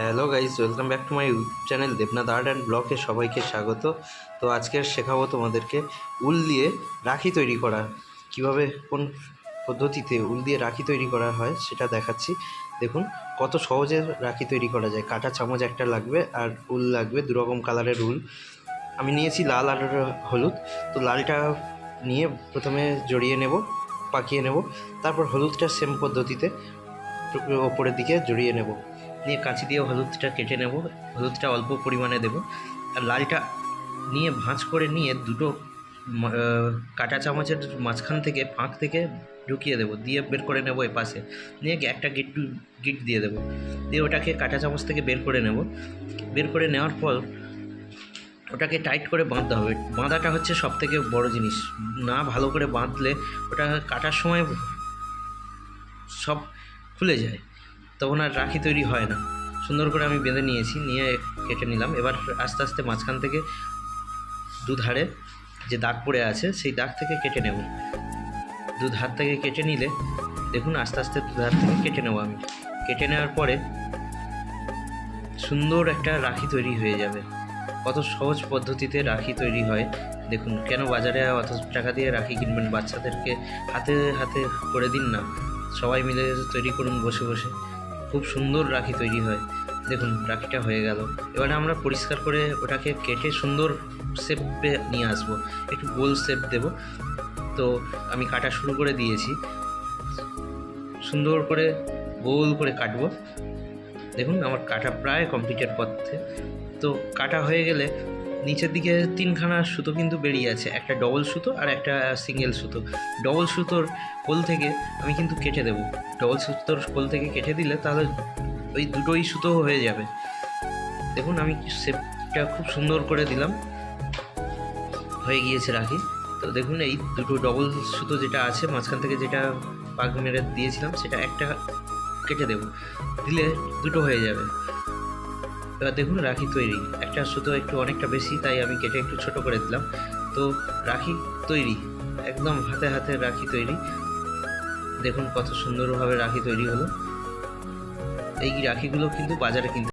Hello guys welcome back to my YouTube channel Debnath art and ব্লকে সবাইকে স্বাগত। তো আজকে শেখাবো তোমাদেরকে উল দিয়ে রাখি তৈরি করা। কীভাবে, কোন পদ্ধতিতে উল দিয়ে রাখি তৈরি করা হয় সেটা দেখাচ্ছি। দেখুন, কত সহজে রাখি তৈরি করা যায়। কাটা চামচ একটা লাগবে আর উল লাগবে দু রকম কালারের উল। আমি নিয়েছি লাল আর হলুদ। তো লালটা নিয়ে প্রথমে জড়িয়ে নেব, পাকিয়ে নেব। তারপর হলুদটা সেম পদ্ধতিতে ওপরের দিকে জড়িয়ে নেব। নিয়ে কাঁচি দিয়ে হলুদটা কেটে নেব। হলুদটা অল্প পরিমাণে দেব। আর লালটা নিয়ে ভাঁজ করে নিয়ে দুটো কাঁটা চামচের মাঝখান থেকে ফাঁক থেকে ঢুকিয়ে দেবো। দিয়ে বের করে নেব এ পাশে নিয়ে একটা গিট গিট দিয়ে দেবো। দিয়ে ওটাকে কাঁটা চামচ থেকে বের করে নেব। বের করে নেওয়ার পর ওটাকে টাইট করে বাঁধতে হবে। বাঁধাটা হচ্ছে সব থেকে বড় জিনিস। না ভালো করে বাঁধলে ওটা কাটার সময় সব খুলে যায়। তখন আর রাখি তৈরি হয় না। সুন্দর করে আমি বেঁধে নিয়েছি, নিয়ে কেটে নিলাম। এবার আস্তে আস্তে মাঝখান থেকে দুধারে যে দাগ পড়ে আছে, সেই দাগ থেকে কেটে নেব। দুধার থেকে কেটে নিলে, দেখুন আস্তে আস্তে দুধার থেকে কেটে নেব আমি। কেটে নেওয়ার পরে সুন্দর একটা রাখি তৈরি হয়ে যাবে। কত সহজ পদ্ধতিতে রাখি তৈরি হয়। দেখুন, কেন বাজারে অত টাকা দিয়ে রাখি কিনবেন? বাচ্চাদেরকে হাতে হাতে করে দিন না। সবাই মিলে তৈরি করুন বসে বসে। খুব সুন্দর রাখি তৈরি হয়। দেখুন, রাখিটা হয়ে গেল। এবারে আমরা পরিষ্কার করে ওটাকে কেটে সুন্দর শেপে নিয়ে আসব। একটু গোল শেপ দেব। তো আমি কাটা শুরু করে দিয়েছি। সুন্দর করে গোল করে কাটবো। দেখুন, আমার কাটা প্রায় কমপ্লিটের পথে। তো কাটা হয়ে গেলে নিচের দিকে তিনখানা সুতো কিন্তু বেরিয়ে আছে, একটা ডবল সুতো আর একটা সিঙ্গেল সুতো। ডবল সুতোর কোল থেকে আমি কিন্তু কেটে দেবো। ডবল সুতোর কোল থেকে কেটে দিলে তাহলে ওই দুটোই সুতো হয়ে যাবে। দেখুন, আমি শেপটা খুব সুন্দর করে দিলাম। হয়ে গিয়েছে রাখি। তো দেখুন, এই দুটো ডবল সুতো যেটা আছে, মাঝখান থেকে যেটা পাক মেরে দিয়েছিলাম, সেটা একটা কেটে দেবো। দিলে দুটো হয়ে যাবে। এবার দেখুন রাখি তৈরি। একটা সুতো একটু অনেকটা বেশি, তাই আমি কেটে একটু ছোট করে দিলাম। তো রাখি তৈরি, একদম হাতে হাতে রাখি তৈরি। দেখুন কত সুন্দরভাবে রাখি তৈরি হলো। এই রাখিগুলো কিন্তু বাজারে কিনতে